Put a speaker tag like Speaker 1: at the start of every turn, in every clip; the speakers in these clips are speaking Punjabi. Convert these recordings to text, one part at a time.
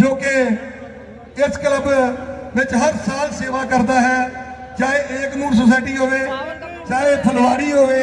Speaker 1: ਜੋ ਕਿ ਇਸ ਕਲੱਬ ਵਿੱਚ ਹਰ ਸਾਲ ਸੇਵਾ ਕਰਦਾ ਹੈ ਚਾਹੇ ਏਕਨੂਰ ਸੁਸਾਇਟੀ ਹੋਵੇ ਚਾਹੇ ਫਲਵਾੜੀ ਹੋਵੇ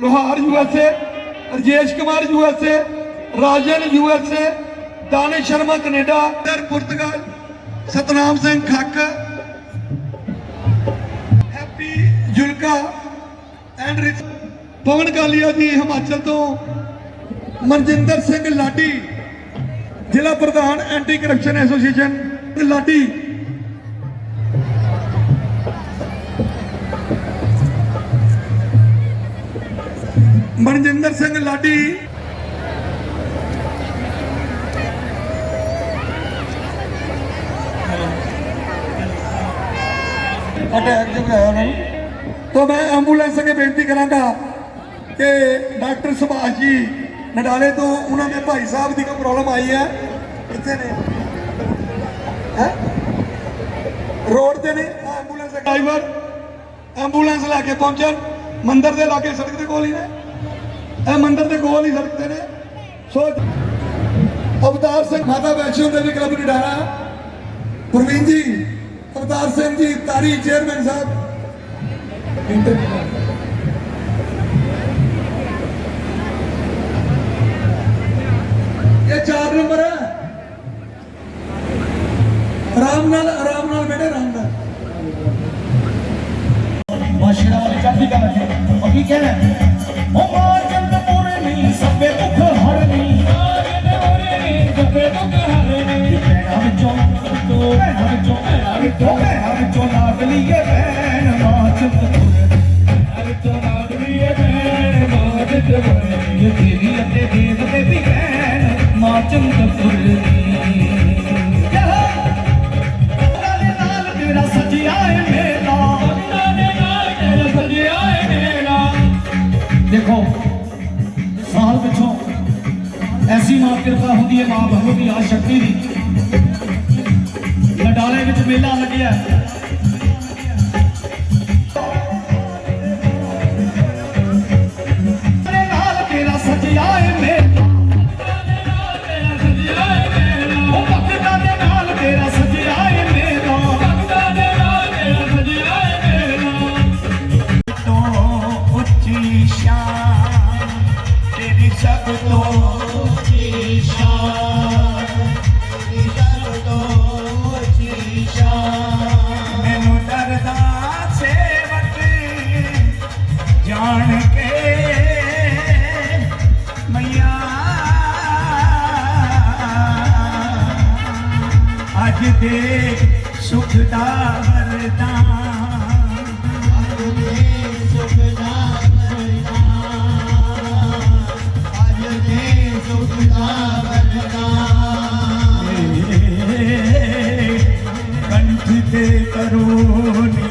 Speaker 1: Lohar U S A Rajesh Kumar U S A Rajan U S A Danish Sharma Canada ਦਰ Portugal Satnam Singh Khakh Happy Julka and Rich Pawan Kalia ji Himachal ਤੋਂ ਮਨਜਿੰਦਰ ਸਿੰਘ ਲਾਡੀ ਜ਼ਿਲ੍ਹਾ ਪ੍ਰਧਾਨ anti corruption association Ladi Manjinder Singh Ladi. Attack ਜਿਹਾ ਉਹਨਾਂ ਨੂੰ। ਤਾਂ ਮੈਂ ਐਂਬੂਲੈਂਸ ਅੱਗੇ ਬੇਨਤੀ ਕਰਾਂਗਾ ਕਿ ਡਾਕਟਰ ਸੁਭਾਸ਼ ਜੀ ਨਡਾਲੇ ਤੋਂ ਉਹਨਾਂ ਦੇ ਭਾਈ ਸਾਹਿਬ ਦੀ ਕੋਈ ਪ੍ਰੋਬਲਮ ਆਈ ਹੈ? ਕਿੱਥੇ ਨੇ। ਹੈ? ਰੋਡ ਤੇ ਨੇ। ਐਂਬੂਲੈਂਸ ਦਾ ਡਰਾਈਵਰ ਐਂਬੂਲੈਂਸ ਲੈ ਕੇ ਪਹੁੰਚਣ। ਮੰਦਿਰ ਦੇ ਲਾਗੇ ਸੜਕ ਦੇ ਕੋਲ ਹੀ ਨੇ। ਇਹ ਮੰਦਿਰ ਦੇ ਕੋਲ ਹੀ ਸੜਕ ਤੇ ਨੇ। ਸੋ ਅਵਤਾਰ ਸਿੰਘ ਮਾਤਾ ਵੈਸ਼ਨੋ ਦੇਵੀ ਕਲੱਬ ਨਿਡਾਰਾ ਪ੍ਰਵੀਨ ਜੀ, ਅਵਤਾਰ ਸਿੰਘ ਜੀ ਤਾਰੀ ਚੇਅਰਮੈਨ ਸਾਹਿਬ। ਇਹ ਚਾਰ ਨੰਬਰ ਹੈ ਆਰਾਮ ਨਾਲ ਆਰਾਮ ਨਾਲ ਬੇਟੇ ਆਰਾਮ ਨਾਲ।
Speaker 2: ਮਾਸ਼ਰਾ ਵਾਲੀ ਚੜ੍ਹਦੀ ਕਲਾ ਚ ਉਹ ਕੀ ਕਹਿਣਾ? ਵਿੱਚੋਂ ਭੈਣਾਂ ਵਿੱਚੋਂ ਭੈਣਾਂ ਵਿੱਚੋਂ ਲਾਗ ਲਈਏ ਭੈਣ ਮਾਂ ਚੰਦ ਪੂਰੇ ਵਿੱਚੋਂ ਲਾਗ ਲਈਏ ਭੈਣ ਮਾਂ ਚੰਦ ਪੂਰੇ ਇਹ ਤੇਰੀ ਅਤੇ ਦੇਵ ਤੇ ਵੀ ਭੈਣ ਮਾਂ ਚੰਦ ਦੇਖੋ, ਸਾਲ ਪਿਛੋਂ ਐਸੀ ਮਾਂ ਕਿਰਪਾ ਹੁੰਦੀ ਹੈ, ਮਾਂ ਭਗਵਤੀ ਆ ਸ਼ਕਤੀ ਦੀ। ਲਡਾਲੇ ਵਿੱਚ ਮੇਲਾ ਲੱਗਿਆ। ਨਾਲੇ ਨਾਲ ਤੇਰਾ ਸਜਿਆ દે સુખદા વરદાન આજ દે સુખદા વરદાન આજ દે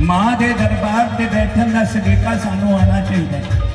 Speaker 1: ਮਾਂ ਦੇ ਦਰਬਾਰ ਤੇ ਬੈਠਣ ਦਾ ਸਲੀਕਾ ਸਾਨੂੰ ਆਉਣਾ ਚਾਹੀਦਾ ਹੈ।